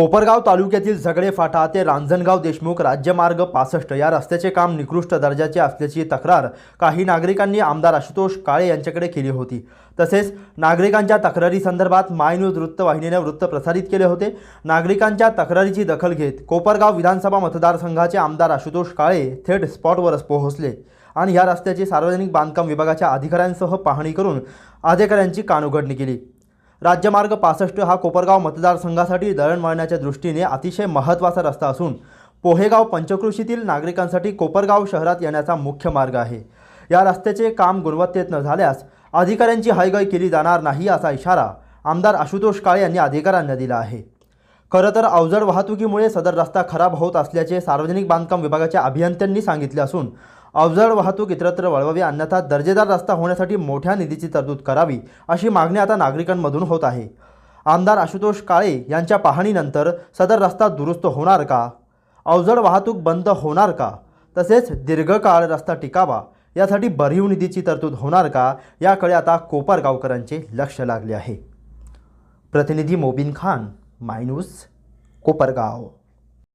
कोपरगाव तालुक्यातील झगडे फाटा ते रांजणगाव देशमुख राज्यमार्ग पासष्ट या रस्त्याचे काम निकृष्ट दर्जाचे असल्याची तक्रार काही नागरिकांनी आमदार आशुतोष काळे यांच्याकडे केली होती. तसेच नागरिकांच्या तक्रारीसंदर्भात माय न्यूज वृत्तवाहिनीने वृत्त प्रसारित केले होते. नागरिकांच्या तक्रारीची दखल घेत कोपरगाव विधानसभा मतदारसंघाचे आमदार आशुतोष काळे थेट स्पॉटवरच पोहोचले आणि या रस्त्याची सार्वजनिक बांधकाम विभागाच्या अधिकाऱ्यांसह पाहणी करून अधिकाऱ्यांची कानउघडणी केली. राज्यमार्ग पासष्ट हा कोपरगाव मतदारसंघासाठी दळणवळणाच्या दृष्टीने अतिशय महत्त्वाचा रस्ता असून पोहेगाव पंचकृषीतील नागरिकांसाठी कोपरगाव शहरात येण्याचा मुख्य मार्ग आहे. या रस्त्याचे काम गुणवत्तेत न झाल्यास अधिकाऱ्यांची हयगय केली जाणार नाही असा इशारा आमदार आशुतोष काळे यांनी अधिकाऱ्यांना दिला आहे. खरं तर अवजड वाहतुकीमुळे सदर रस्ता खराब होत असल्याचे सार्वजनिक बांधकाम विभागाच्या अभियंत्यांनी सांगितले असून अवजड वाहतूक इतरत्र वळवावी अन्यथा दर्जेदार रस्ता होण्यासाठी मोठ्या निधीची तरतूद करावी अशी मागणी आता नागरिकांमधून होत आहे. आमदार आशुतोष काळे यांच्या पाहणीनंतर सदर रस्ता दुरुस्त होणार का? अवजड वाहतूक बंद होणार का? तसेच दीर्घकाळ रस्ता टिकावा यासाठी भरीव निधीची तरतूद होणार का? याकडे आता कोपरगावकरांचे लक्ष लागले आहे. प्रतिनिधी मोबिन खान मायनूस कोपरगाव.